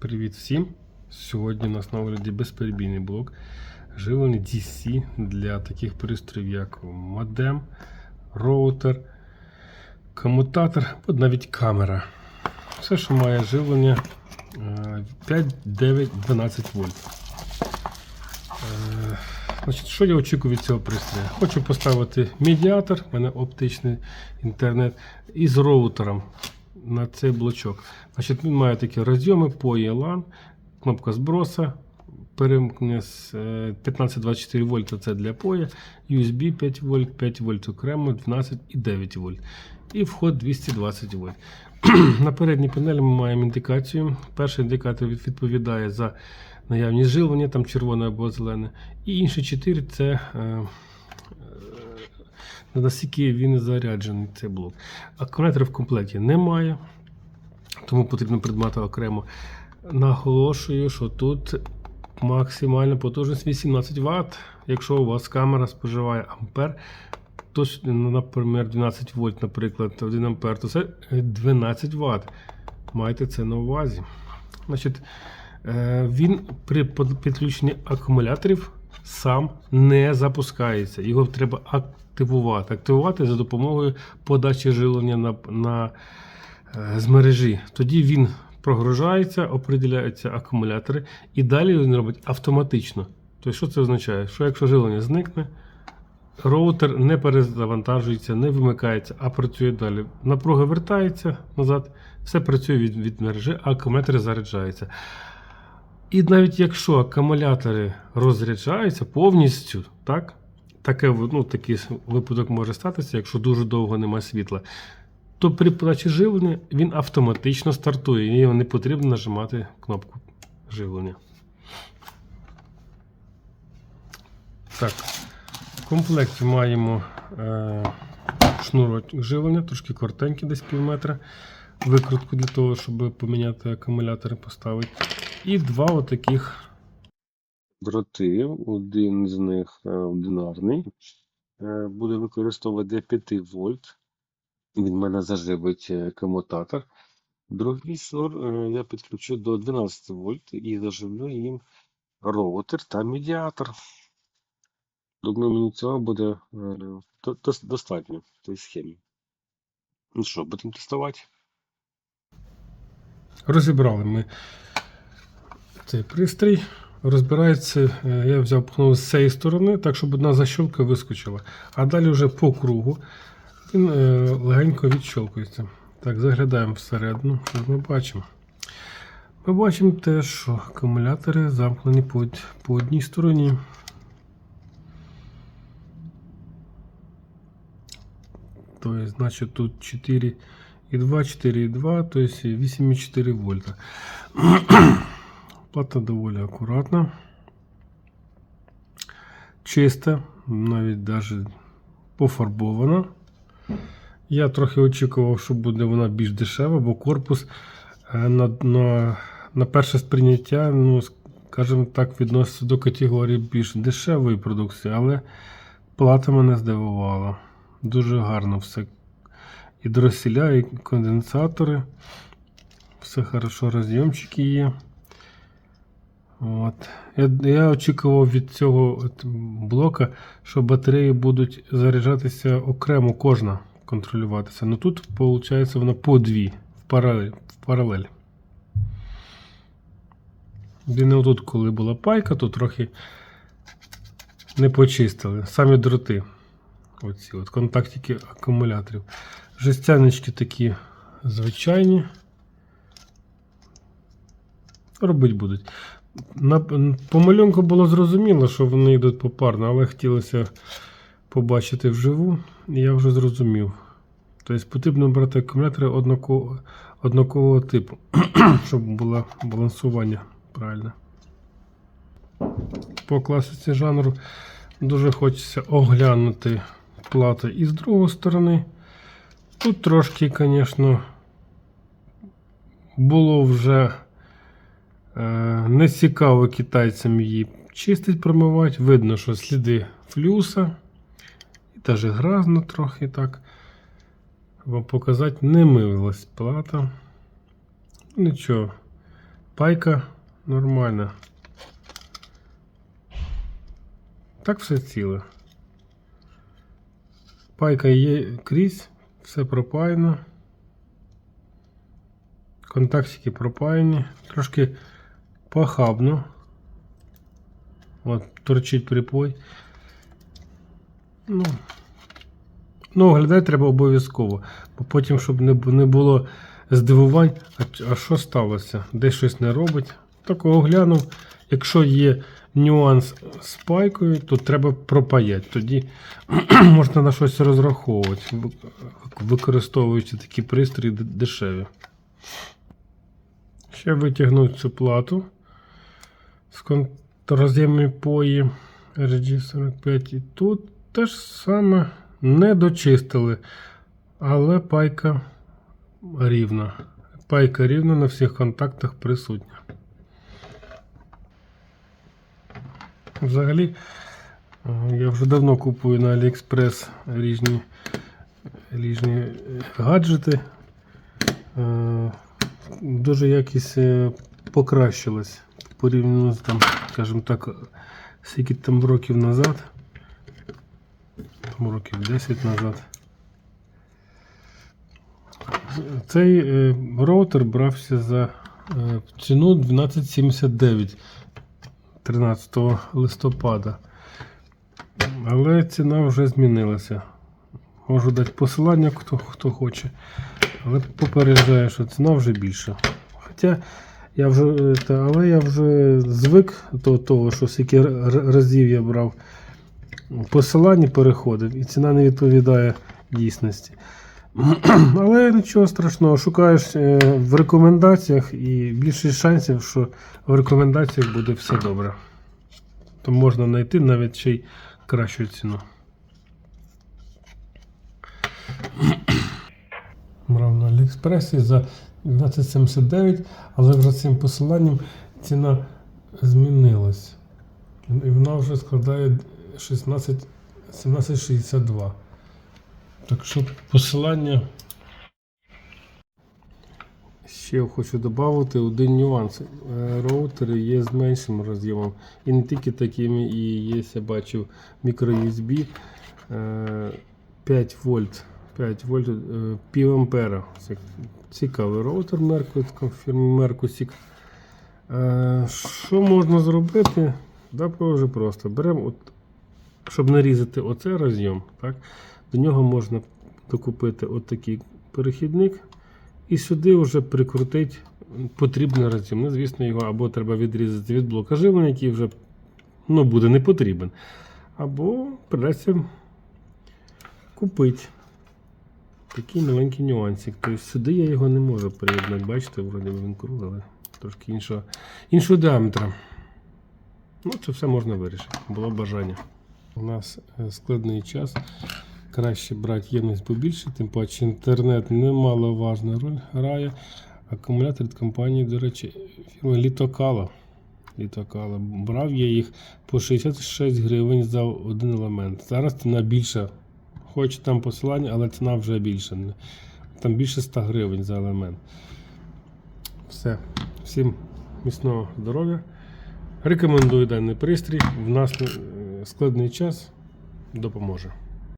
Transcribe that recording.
Привіт всім! Сьогодні у нас на огляді безперебійний блок живлення DC для таких пристроїв, як модем, роутер, комутатор навіть камера. Все, що має живлення е, 5, 9, 12 вольт. Е, Значить, що я очікую від цього пристрою? Хочу поставити медіатор, в мене оптичний інтернет, із роутером на цей блочок. Значить, Він має такі розйоми по ELAN, кнопка зброса, перемкнення з е, 1524 вольта це для поя, USB 5 вольт, 5 вольт окремо, 12 і 9 вольт. І вход 220 вольт. На передній панелі ми маємо індикацію. Перший індикатор відповідає за наявність живлення, там червоне або зелене. І інші 4 це е, е, наскільки він заряджений цей блок. Акумулятора в комплекті немає, тому потрібно придбати окремо. Наголошую, що тут максимальна потужність 18 Вт. Якщо у вас камера споживає ампер, то, ну, наприклад, 12 вольт, наприклад, 1 ампер, то це 12 Вт. Майте це на увазі. Значить, е, він при підключенні акумуляторів сам не запускається. Його треба активувати. Активувати за допомогою подачі живлення на, на, е, з мережі. Тоді він прогружається, определяються акумулятори, і далі він робить автоматично. Тобто, що це означає? Що якщо живлення зникне, роутер не перезавантажується, не вимикається, а працює далі. Напруга вертається назад, все працює від, від мережі, а акумулятори заряджаються. І навіть якщо акумулятори розряджаються повністю, так, таке, ну, такий випадок може статися, якщо дуже довго немає світла, то при подачі живлення він автоматично стартує, і не потрібно нажимати кнопку живлення. Так, в комплекті маємо е, шнурочок живлення, трошки коротенький, десь пів метра. Викрутку для того, щоб поміняти акумулятори, поставити. І два отаких дроти. Один з них е, одинарний. е, Буде використовувати 5 вольт. Він мене заживить е, комутатор. Другий шнур е, я підключу до 12 вольт і заживлю їм роутер та медіатор. Думаю, мені цього буде до- дос- достатньо в цій схемі. Ну що, будемо тестувати? Розібрали ми цей пристрій. Розбирається, е, я взяв пхнув з цієї сторони, так, щоб одна защолка вискочила. А далі вже по кругу він е, легенько відщолкується. Так, заглядаємо всередину, що ми бачимо. Ми бачимо те, що акумулятори замкнені по, по одній стороні. Тобто, значить, тут 4 і 2, 4 і 2, тобто 8,4 вольта. Плата доволі акуратна. Чиста, навіть даже пофарбована. Я трохи очікував, що буде вона більш дешева, бо корпус е, на, на, на перше сприйняття, ну, скажімо так, відноситься до категорії більш дешевої продукції, але плата мене здивувала. Дуже гарно все і дросіля, і конденсатори. Все хорошо, розйомчики є. От. Я, я очікував від цього блока, що батареї будуть заряджатися окремо, кожна контролюватися. Ну тут, виходить, вона по дві в паралель. В паралель. Він отут, коли була пайка, то трохи не почистили. Самі дроти. Оці от контактики акумуляторів. Жестяночки такі звичайні. Робити будуть. На, по було зрозуміло, що вони йдуть попарно, але хотілося побачити вживу, і я вже зрозумів. Тобто потрібно брати акумулятори однакового, однакового типу, щоб було балансування правильне. По класиці жанру дуже хочеться оглянути плати і з другої сторони. Тут трошки, звісно, було вже не цікаво китайцям її чистить, промивати. Видно, що сліди флюса. І навіть гразно трохи так. Вам показати, не милась плата. Нічого. Пайка нормальна. Так все ціле. Пайка є крізь, все пропаяно. Контактики пропаяні. Трошки похабно. От, торчить припой. Ну, ну оглядати треба обов'язково. Бо потім, щоб не, не було здивувань, а, а що сталося? Десь щось не робить. Так оглянув. Якщо є нюанс з пайкою, то треба пропаяти. Тоді можна на щось розраховувати, використовуючи такі пристрої дешеві. Ще витягну цю плату з контроз'ємної пої RG45. І тут теж саме не дочистили, але пайка рівна. Пайка рівна на всіх контактах присутня. Взагалі, я вже давно купую на AliExpress різні, різні е, гаджети. Е, Дуже якість е, покращилась порівняно з там, скажімо так, скільки там років назад. Там років 10 назад. Цей е, роутер брався за е, ціну 1279 13 листопада. Але ціна вже змінилася. Можу дати посилання, хто, хто хоче. Але попереджаю, що ціна вже більша. Хоча я вже, е, та, але я вже звик до того, що скільки разів я брав посилання, переходив, і ціна не відповідає дійсності. Але нічого страшного, шукаєш е, в рекомендаціях і більше шансів, що в рекомендаціях буде все добре. То можна знайти навіть ще й кращу ціну. Брав на Аліекспресі за 1279, але вже цим посиланням ціна змінилась. І вона вже складає 16, 1762. Так що посилання. Ще хочу додати один нюанс. Е, Роутери є з меншим роз'ємом. І не тільки такими, і є, я бачив, мікро-USB е, 5 вольт. 5 вольт е, пів ампера. Цікавий роутер Mercusik. Е, Що можна зробити? Да, дуже просто. Беремо, от, щоб нарізати оцей роз'єм, так, до нього можна докупити отакий перехідник. І сюди вже прикрутити потрібний роз'єм. Ну, звісно, його або треба відрізати від блока живлення, який вже ну, буде не потрібен. Або придеться купити. Такий маленький нюансик. Тобто сюди я його не можу приєднати. Бачите, вроді він круглий, але трошки іншого, іншого діаметра. Ну, це все можна вирішити. Було бажання. У нас е, складний час. Краще брати ємність побільше, тим паче інтернет немаловажну роль грає. Акумулятор від компанії, до речі, фірми Літокала. Літокала. Брав я їх по 66 гривень за один елемент. Зараз ціна більша. Хоч там посилання, але ціна вже більша. Там більше 100 гривень за елемент. Все. Всім міцного здоров'я. Рекомендую даний пристрій. В нас е, складний час допоможе.